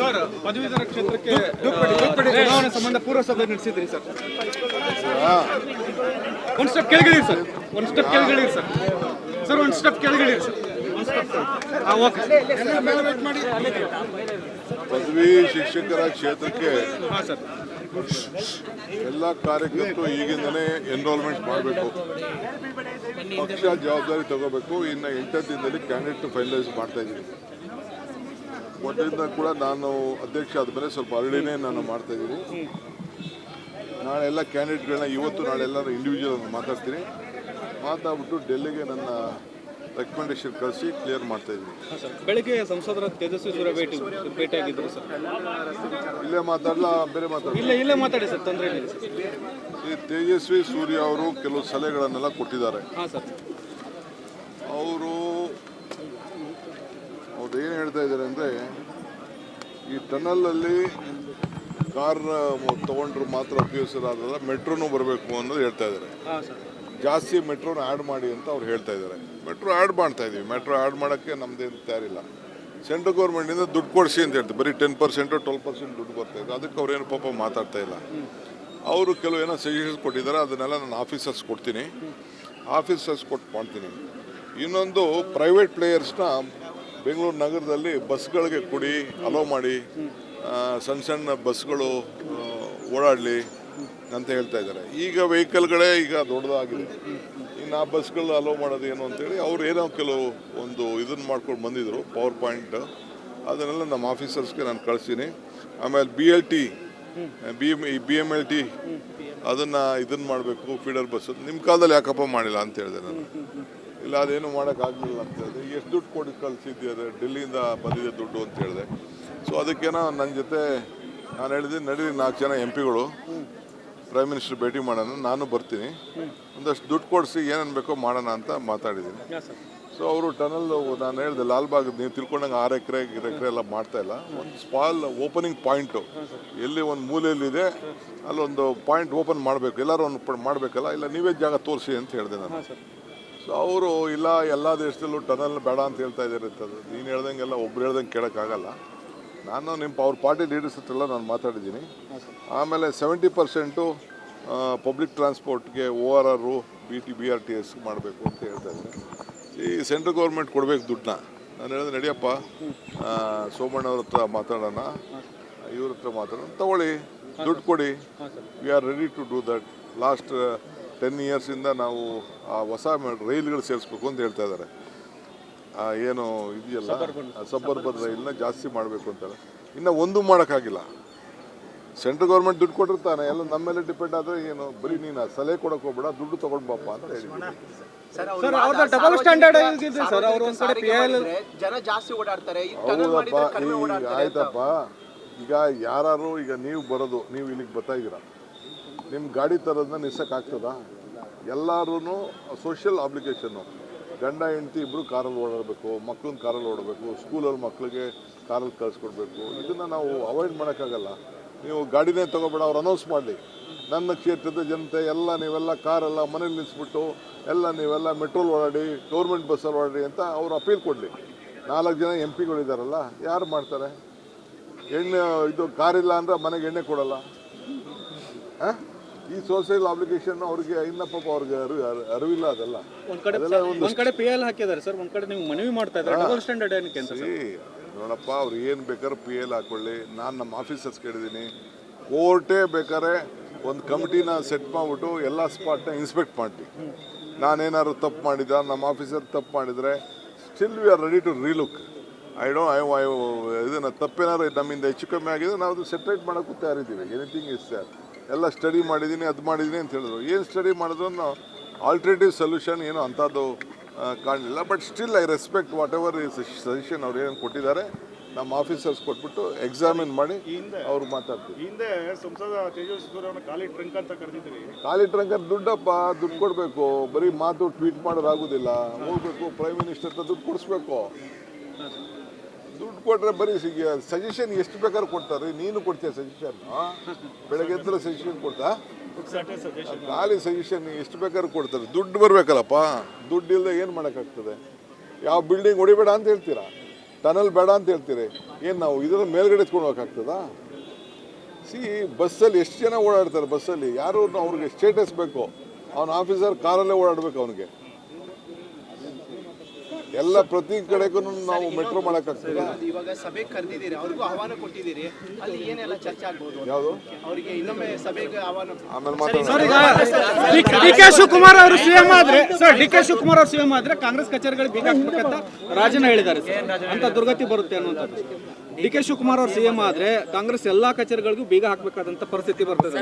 Sir ಪದವೀಧರ ಕ್ಷೇತ್ರಕ್ಕೆ ಚುನಾವಣೆ ಸಂಬಂಧ ಪೂರ್ವ ಸಭೆ ನಡೆಸಿದ್ರಿ ಸರ್. ಒಂದ್ ಸ್ಟೆಪ್ ಕೆಳಗಿಳಿರಿ ಸರ್. ಒಂದ್ ಸ್ಟೆಪ್ ಕೆಳಗಿಳಿರಿ ಸರ್. ಸರ್ ಒಂದ್ ಸ್ಟೆಪ್ ಕೆಳಗಿಳಿರಿ ಸರ್. ಪದವಿ ಶಿಕ್ಷಕರ ಕ್ಷೇತ್ರಕ್ಕೆ ಹಾಂ ಸರ್. ಎಲ್ಲ ಕಾರ್ಯಕರ್ತರು ಈಗಿಂದನೇ ಎನ್ರೋಲ್ಮೆಂಟ್ ಮಾಡಬೇಕು. ಪಕ್ಷ ಜವಾಬ್ದಾರಿ ತಗೋಬೇಕು. ಇನ್ನು ಎಂಟು ದಿನದಲ್ಲಿ ಕ್ಯಾಂಡಿಡೇಟ್ ಫೈನಲೈಸ್ ಮಾಡ್ತಾ ಇದ್ದೀನಿ ಮೊದಲಿಂದ ಕೂಡ ನಾನು ಅಧ್ಯಕ್ಷ ಆದಮೇಲೆ ಸ್ವಲ್ಪ ಅರಳಿನೇ ನಾನು ಮಾಡ್ತಾ ಇದ್ದೀನಿ. ನಾಳೆ ಎಲ್ಲ ಕ್ಯಾಂಡಿಡೇಟ್ಗಳನ್ನ ಇವತ್ತು ನಾಳೆ ಎಲ್ಲರೂ ಇಂಡಿವಿಜುವಲ್ ಮಾತಾಡ್ತೀನಿ ಮಾತಾಡ್ಬಿಟ್ಟು ಡೆಲ್ಲಿಗೆ ನನ್ನ ರೆಕಮೆಂಡೇಶನ್ ಕಳಿಸಿ ಕ್ಲಿಯರ್ ಮಾಡ್ತಾ ಇದ್ದೀನಿ. ಸರ್ ಬೆಳಿಗ್ಗೆ ಸಂಸದರ ತೇಜಸ್ವಿ ಸೂರ್ಯ ಭೇಟಿ ಭೇಟಿಯಾಗಿದ್ದರು ಸರ್. ಇಲ್ಲೇ ಮಾತಾಡಲ್ಲ ಬೇರೆ ಮಾತಾಡಲ್ಲ ಇಲ್ಲ ಇಲ್ಲೇ ಮಾತಾಡಿ ಸರ್ ತೊಂದರೆ ಇಲ್ಲ ಸರ್. ಈ ತೇಜಸ್ವಿ ಸೂರ್ಯ ಅವರು ಕೆಲವು ಸಲಹೆಗಳನ್ನೆಲ್ಲ ಕೊಟ್ಟಿದ್ದಾರೆ. ಹಾಂ ಸರ್ ಅವರು ಅವ್ರು ಏನು ಹೇಳ್ತಾ ಇದ್ದಾರೆ ಅಂದರೆ ಈ ಟನಲಲ್ಲಿ ಕಾರ್ ತೊಗೊಂಡ್ರು ಮಾತ್ರ ಉಪಯೋಗಿಸೋದಾದ್ರಲ್ಲ ಮೆಟ್ರೋನು ಬರಬೇಕು ಅನ್ನೋದು ಹೇಳ್ತಾ ಇದ್ದಾರೆ. ಜಾಸ್ತಿ ಮೆಟ್ರೋನ ಆ್ಯಡ್ ಮಾಡಿ ಅಂತ ಅವ್ರು ಹೇಳ್ತಾ ಇದ್ದಾರೆ. ಮೆಟ್ರೋ ಆ್ಯಡ್ ಮಾಡ್ತಾ ಇದ್ದೀವಿ ಮೆಟ್ರೋ ಆ್ಯಡ್ ಮಾಡೋಕ್ಕೆ ನಮ್ಮದೇನು ತಯಾರಿಲ್ಲ. ಸೆಂಟ್ರಲ್ ಗೌರ್ಮೆಂಟಿಂದ ದುಡ್ಡು ಕೊಡಿಸಿ ಅಂತ ಹೇಳ್ತಾರೆ. ಬರೀ ಟೆನ್ ಪರ್ಸೆಂಟು ಟ್ವೆಲ್ ಪರ್ಸೆಂಟ್ ದುಡ್ಡು ಬರ್ತಾ ಇದೆ. ಅದಕ್ಕೆ ಅವ್ರೇನು ಪಾಪ ಮಾತಾಡ್ತಾ ಇಲ್ಲ. ಅವರು ಕೆಲವು ಏನೋ ಸಜೆಷನ್ಸ್ ಕೊಟ್ಟಿದ್ದಾರೆ. ಅದನ್ನೆಲ್ಲ ನಾನು ಆಫೀಸರ್ಸ್ ಕೊಡ್ತೀನಿ. ಆಫೀಸರ್ಸ್ ಕೊಟ್ಟು ಮಾಡ್ತೀನಿ. ಇನ್ನೊಂದು ಪ್ರೈವೇಟ್ ಪ್ಲೇಯರ್ಸ್ನ ಬೆಂಗಳೂರು ನಗರದಲ್ಲಿ ಬಸ್ಗಳಿಗೆ ಕೊಡಿ ಅಲೋ ಮಾಡಿ ಸಣ್ಣ ಸಣ್ಣ ಬಸ್ಗಳು ಓಡಾಡಲಿ ಅಂತ ಹೇಳ್ತಾ ಇದ್ದಾರೆ. ಈಗ ವೆಹಿಕಲ್ಗಳೇ ಈಗ ದೊಡ್ಡದಾಗಿದೆ. ಇನ್ನು ಆ ಬಸ್ಗಳು ಅಲೋ ಮಾಡೋದು ಏನು ಅಂತೇಳಿ ಅವ್ರು ಏನೋ ಕೆಲವು ಒಂದು ಇದನ್ನು ಮಾಡ್ಕೊಂಡು ಬಂದಿದ್ರು ಪವರ್ ಪಾಯಿಂಟ್ ಅದನ್ನೆಲ್ಲ ನಮ್ಮ ಆಫೀಸರ್ಸ್ಗೆ ನಾನು ಕಳಿಸ್ತೀನಿ. ಆಮೇಲೆ B L T B M B M L T ಅದನ್ನು ಇದನ್ನು ಮಾಡಬೇಕು ಫೀಡರ್ ಬಸ್ ನಿಮ್ಮ ಕಾಲದಲ್ಲಿ ಯಾಕಪ್ಪ ಮಾಡಿಲ್ಲ ಅಂತ ಹೇಳಿದೆ ನಾನು. ಇಲ್ಲ ಅದೇನು ಮಾಡೋಕ್ಕಾಗಲಿಲ್ಲ ಅಂತ ಹೇಳಿದೆ. ಎಷ್ಟು ದುಡ್ಡು ಕೊಡಿ ಕಳಿಸಿದ್ದೆ ಡೆಲ್ಲಿಯಿಂದ ಬಂದಿದೆ ದುಡ್ಡು ಅಂತ ಹೇಳಿದೆ. ಸೊ ಅದಕ್ಕೇನೋ ನನ್ನ ಜೊತೆ ನಾನು ಹೇಳಿದೆ ನಡೀರಿ ನಾಲ್ಕು ಜನ ಎಂ ಪಿಗಳು. ಪ್ರೈಮ್ ಮಿನಿಸ್ಟರ್ ಭೇಟಿ ಮಾಡೋಣ ನಾನು ಬರ್ತೀನಿ. ಒಂದಷ್ಟು ದುಡ್ಡು ಕೊಡಿಸಿ ಏನೇನು ಬೇಕೋ ಮಾಡೋಣ ಅಂತ ಮಾತಾಡಿದ್ದೀನಿ ಸೊ ಅವರು ಟನಲ್ ನಾನು ಹೇಳಿದೆ ಲಾಲ್ಬಾಗ್ ನೀವು ತಿಳ್ಕೊಂಡಂಗೆ ಆರು ಎಕರೆ ಎಕರೆ ಎಲ್ಲ ಮಾಡ್ತಾ ಇಲ್ಲ. ಒಂದು ಸ್ಪಾಲ್ ಓಪನಿಂಗ್ ಪಾಯಿಂಟು ಎಲ್ಲಿ ಒಂದು ಮೂಲೆಯಲ್ಲಿದೆ ಅಲ್ಲೊಂದು ಪಾಯಿಂಟ್ ಓಪನ್ ಮಾಡಬೇಕು. ಎಲ್ಲರೂ ಒಂದು ಮಾಡಬೇಕಲ್ಲ? ಇಲ್ಲ ನೀವೇ ಜಾಗ ತೋರಿಸಿ ಅಂತ ಹೇಳಿದೆ ನಾನು. ಸೊ ಅವರು ಇಲ್ಲ ಎಲ್ಲ ದೇಶದಲ್ಲೂ ಟನಲ್ ಬೇಡ ಅಂತ ಹೇಳ್ತಾ ಇದ್ದಾರೆ ಅಂತದ್ದು ನೀನು ಹೇಳ್ದಂಗೆಲ್ಲ ಒಬ್ರು ಹೇಳ್ದಂಗೆ ಕೇಳೋಕ್ಕಾಗಲ್ಲ. ನಾನು ನಿಮ್ಮ ಅವ್ರ ಪಾರ್ಟಿ ಲೀಡರ್ಸ್ ಹತ್ರಲ್ಲ ನಾನು ಮಾತಾಡಿದ್ದೀನಿ. ಆಮೇಲೆ ಸೆವೆಂಟಿ ಪರ್ಸೆಂಟು ಪಬ್ಲಿಕ್ ಟ್ರಾನ್ಸ್ಪೋರ್ಟ್ಗೆ ಓ ಆರ್ ಆರು B T B R T S ಮಾಡಬೇಕು ಅಂತ ಹೇಳ್ತಾ ಇದ್ದೀನಿ. ಈ ಸೆಂಟ್ರಲ್ ಗೌರ್ಮೆಂಟ್ ಕೊಡಬೇಕು ದುಡ್ಡನ್ನ. ನಾನು ಹೇಳಿದೆ ನಡಿಯಪ್ಪ ಸೋಮಣ್ಣ ಸೋಮಣ್ಣವ್ರ ಹತ್ರ ಮಾತಾಡೋಣ. ಇವ್ರ ಹತ್ರ ಮಾತಾಡೋಣ. ತಗೊಳ್ಳಿ ದುಡ್ಡು ಕೊಡಿ. We are ready to do that last ten ಇಯರ್ಸಿಂದ ನಾವು ಆ ಹೊಸ ರೈಲ್ಗಳು ಸೇರಿಸ್ಬೇಕು ಅಂತ ಹೇಳ್ತಾ ಇದ್ದಾರೆ. ಆ, ಏನು ಇದೆಯಲ್ಲ? ಸಬ್ಬರ್ಬನ್ ರೈಲ್ನ ಜಾಸ್ತಿ ಮಾಡಬೇಕು ಅಂತಾರೆ. ಇನ್ನು ಒಂದು ಮಾಡೋಕ್ಕಾಗಿಲ್ಲ. ಸೆಂಟ್ರಲ್ ಗೌರ್ಮೆಂಟ್ ದುಡ್ಡು ಕೊಟ್ಟಿರ್ತಾನೆ. ಎಲ್ಲ ನಮ್ಮ ಮೇಲೆ ಡಿಪೆಂಡ್ ಆದರೆ ಏನು ಬರೀ ನೀನು ಸಲಹೆ ಕೊಡೋಕೆ ಹೋಗ್ಬೇಡ ದುಡ್ಡು ತೊಗೊಂಡು ಬಾಪ ಅಂತ ಹೇಳಿದ್ದೀನಿ ಸರ್ ಅವ್ರದ್ದು ಡಬಲ್ ಸ್ಟ್ಯಾಂಡರ್ಡ್ ಇದೆ ಸರ್ ಅವ್ರು ಒಂದು ಕಡೆ ಪಿ ಜನ ಜಾಸ್ತಿ ಓಡಾಡ್ತಾರೆ. ಈ ಟನಲ್ ಹೌದಪ್ಪ ಮಾಡಿದ್ರೆ ಕಡಿಮೆ ಓಡಾಡ್ತಾರೆ ಆಯ್ತಪ್ಪ. ಈಗ ಯಾರು ಈಗ ನೀವು ಬರೋದು ನೀವು ಇಲ್ಲಿಗೆ ಬರ್ತಾ ಇದ್ದೀರಾ? ನಿಮ್ಮ ಗಾಡಿ ತರೋದನ್ನ ನಿಲ್ಸಕ್ಕಾಗ್ತದಾ ಎಲ್ಲರೂ ಸೋಷಿಯಲ್ ಅಪ್ಲಿಕೇಶನ್ನು ಗಂಡ, ಹೆಂಡತಿ ಇಬ್ಬರು ಕಾರಲ್ಲಿ ಓಡಾಡಬೇಕು ಮಕ್ಕಳನ್ನ ಕಾರಲ್ಲಿ ಓಡಬೇಕು ಸ್ಕೂಲಲ್ಲಿ ಮಕ್ಕಳಿಗೆ ಕಾರಲ್ಲಿ ಕಳಿಸ್ಕೊಡ್ಬೇಕು. ಇದನ್ನು ನಾವು ಅವಾಯ್ಡ್ ಮಾಡೋಕ್ಕಾಗಲ್ಲ. ನೀವು ಗಾಡಿನೇ ತೊಗೊಬೇಡ, ಅವ್ರು ಅನೌನ್ಸ್ ಮಾಡಲಿ. ನನ್ನ ಕ್ಷೇತ್ರದ ಜನತೆ, ಎಲ್ಲ ನೀವೆಲ್ಲ ಕಾರೆಲ್ಲ ಮನೇಲಿ ನಿಲ್ಲಿಸ್ಬಿಟ್ಟು ಎಲ್ಲ ನೀವೆಲ್ಲ ಮೆಟ್ರೋಲ್ ಓಡಾಡಿ ಗೌರ್ಮೆಂಟ್ ಬಸ್ಸಲ್ಲಿ ಓಡಾಡಿ ಅಂತ ಅವ್ರು ಅಪೀಲ್ ಕೊಡಲಿ. ನಾಲ್ಕು ಜನ ಎಂ ಪಿಗಳಿದ್ದಾರಲ್ಲ ಯಾರು ಮಾಡ್ತಾರೆ? ಎಣ್ಣೆ, ಇದು ಕಾರಿಲ್ಲ ಅಂದ್ರೆ ಮನೆಗೆ ಎಣ್ಣೆ ಕೊಡಲ್ಲ. ಆ? ಈ ಸೋಷಿಯಲ್ ಅಪ್ಲಿಕೇಶನ್ ಅವ್ರಿಗೆ ಇನ್ನ ಪಾಪ ಅವ್ರಿಗೆ ಅರಿವು ಅರಿವಿಲ್ಲ ಅದೆಲ್ಲ. ಒಂದ್ ಕಡೆ ಅದೆಲ್ಲ ಒಂದು ಒಂದ್ ಕಡೆ ಪಿ ಎಲ್ ಹಾಕಿದ್ದಾರೆ ಸರ್ ಒಂದ್ ಕಡೆ ನೀವು ಮನವಿ ಮಾಡ್ತಾ ಇದ್ದಾರೆ. ಡಬಲ್ ಸ್ಟ್ಯಾಂಡರ್ಡ್ ಏನಕ್ಕೆ ಅಂತ ಸರ್? ನೋಡಪ್ಪ ಅವ್ರು ಏನು ಬೇಕಾದ್ರೆ ಪಿ ಎಲ್ ಹಾಕೊಳ್ಳಿ. ನಾನು ನಮ್ಮ ಆಫೀಸರ್ಸ್ ಕೇಳಿದ್ದೀನಿ. ಕೋರ್ಟೇ ಬೇಕಾದ್ರೆ ಒಂದು ಕಮಿಟಿನ ಸೆಟ್ ಮಾಡಿಬಿಟ್ಟು ಎಲ್ಲ ಸ್ಪಾಟ್ನ ಇನ್ಸ್ಪೆಕ್ಟ್ ಮಾಡಿ ನಾನೇನಾದ್ರು ತಪ್ಪು ಮಾಡಿದ ನಮ್ಮ ಆಫೀಸರ್ ತಪ್ಪು ಮಾಡಿದರೆ still we are ready to relook I do I I ಇದನ್ನು ತಪ್ಪೇನಾದ್ರು ನಮ್ಮಿಂದ ಹೆಚ್ಚು ಕಮ್ಮಿ ಆಗಿದೆ ನಾವು ಅದು ಸೆಟ್ರೇಟ್ ಮಾಡೋಕ್ಕೂ ತಯಾರಿದ್ದೀವಿ. ಎನಿಥಿಂಗ್ ಇಸ್ ಎಲ್ಲ ಸ್ಟಡಿ ಮಾಡಿದ್ದೀನಿ ಅದು ಮಾಡಿದ್ದೀನಿ ಅಂತ ಹೇಳಿದ್ರು. ಏನು ಸ್ಟಡಿ ಮಾಡಿದ್ರು ಆಲ್ಟರ್ನೇಟಿವ್ ಸೊಲ್ಯೂಷನ್ ಏನು ಅಂಥದ್ದು ಕಾಣಲಿಲ್ಲ. But still I respect whatever suggestion ಅವ್ರು ಏನು ಕೊಟ್ಟಿದ್ದಾರೆ ನಮ್ಮ ಆಫೀಸರ್ಸ್ ಕೊಟ್ಬಿಟ್ಟು ಎಕ್ಸಾಮಿನ್ ಮಾಡಿ ಅವ್ರು ಮಾತಾಡ್ತೀವಿ. ಹಿಂದೆ ಸಂಸದ ತೇಜಸ್ವಿ ಖಾಲಿ ಟ್ರಂಕ್ ಅಂತ ಕರೆದಿದ್ರಿ ಖಾಲಿ ಅಂತ ದುಡ್ಡಪ್ಪ ದುಡ್ಡು ಕೊಡಬೇಕು. ಬರೀ ಮಾತು ಟ್ವೀಟ್ ಮಾಡೋದಾಗೋದಿಲ್ಲ ಹೋಗ್ಬೇಕು ಪ್ರೈಮ್ ಮಿನಿಸ್ಟರ್ ಹತ್ರ ದುಡ್ಡು ಕೊಡಿಸ್ಬೇಕು. ದುಡ್ಡು ಕೊಟ್ಟರೆ ಬರೀ ಸಜೆಷನ್ ಎಷ್ಟು ಬೇಕಾದ್ರೂ ಕೊಡ್ತಾರೆ. ನೀನು ಕೊಡ್ತೀಯ ಸಜೆಷನ್ ಬೆಳಗ್ಗೆ ಎದ್ದರೆ ಸಜೆಷನ್ ಕೊಡ್ತಾ? ಖಾಲಿ ಸಜೆಷನ್ ಎಷ್ಟು ಬೇಕಾದ್ರೂ ಕೊಡ್ತಾರೆ. ದುಡ್ಡು ಬರಬೇಕಲ್ಲಪ್ಪ. ದುಡ್ಡು ಇಲ್ಲದೆ ಏನು ಮಾಡೋಕ್ಕಾಗ್ತದೆ? ಯಾವ ಬಿಲ್ಡಿಂಗ್ ಹೊಡಿಬೇಡ ಅಂತ ಹೇಳ್ತೀರಾ? ಟನಲ್ ಬೇಡ ಅಂತ ಹೇಳ್ತೀರಿ. ಏನು ನಾವು ಇದರ ಮೇಲ್ಗಡೆ ಎತ್ಕೊಂಡು ಸಿ ಸಿ ಬಸ್ಸಲ್ಲಿ ಎಷ್ಟು ಜನ ಓಡಾಡ್ತಾರೆ ಬಸ್ಸಲ್ಲಿ? ಯಾರು ಅವ್ರಿಗೆ ಸ್ಟೇಟಸ್ ಬೇಕು. ಅವನ ಆಫೀಸರ್ ಕಾರಲ್ಲೇ ಓಡಾಡ್ಬೇಕು ಅವನಿಗೆ. ಎಲ್ಲ ಪ್ರತಿ ಕಡೆಗೂ ನಾವು ಮೆಟ್ರೋ ಮಾಡೋಕ್ಕಾಗ್ತದಾ. ಇವಾಗ ಸಭೆ ಕರೆದಿದ್ದೀರಿ ಅವ್ರಿಗೂ ಆಹ್ವಾನ ಕೊಟ್ಟಿದ್ದೀರಿ ಅಲ್ಲಿ ಏನೆಲ್ಲ ಚರ್ಚೆ ಆಗ್ಬೋದು? ಯಾವುದು? ಅವರಿಗೆ ಇನ್ನೊಮ್ಮೆ ಸಭೆಗೆ ಆಹ್ವಾನ ಆಮೇಲೆ ಮಾತಾಡೋಣ. ಡಿ ಕೆ ಶಿವಕುಮಾರ್ ಅವರು ಸಿಎಂ ಆದ್ರೆ ಸರ್ ಡಿ ಕೆ ಶಿವಕುಮಾರ್ ಅವರು ಸಿಎಂ ಆದ್ರೆ ಕಾಂಗ್ರೆಸ್ ಕಚೇರಿಗಳಿಗೆ ಬೀಗ ಹಾಕ್ಬೇಕಂತ ರಾಜನ ಹೇಳಿದ್ದಾರೆ ಸರ್. ಅಂತ ದುರ್ಗತಿ ಬರುತ್ತೆ ಅನ್ನುವಂಥದ್ದು. ಡಿ ಕೆ ಶಿವಕುಮಾರ್ ಅವರು ಸಿಎಂ ಆದ್ರೆ ಕಾಂಗ್ರೆಸ್ ಎಲ್ಲಾ ಕಚೇರಿಗಳಿಗೂ ಬೀಗ ಹಾಕ್ಬೇಕಾದಂತ ಪರಿಸ್ಥಿತಿ ಬರ್ತದೆ.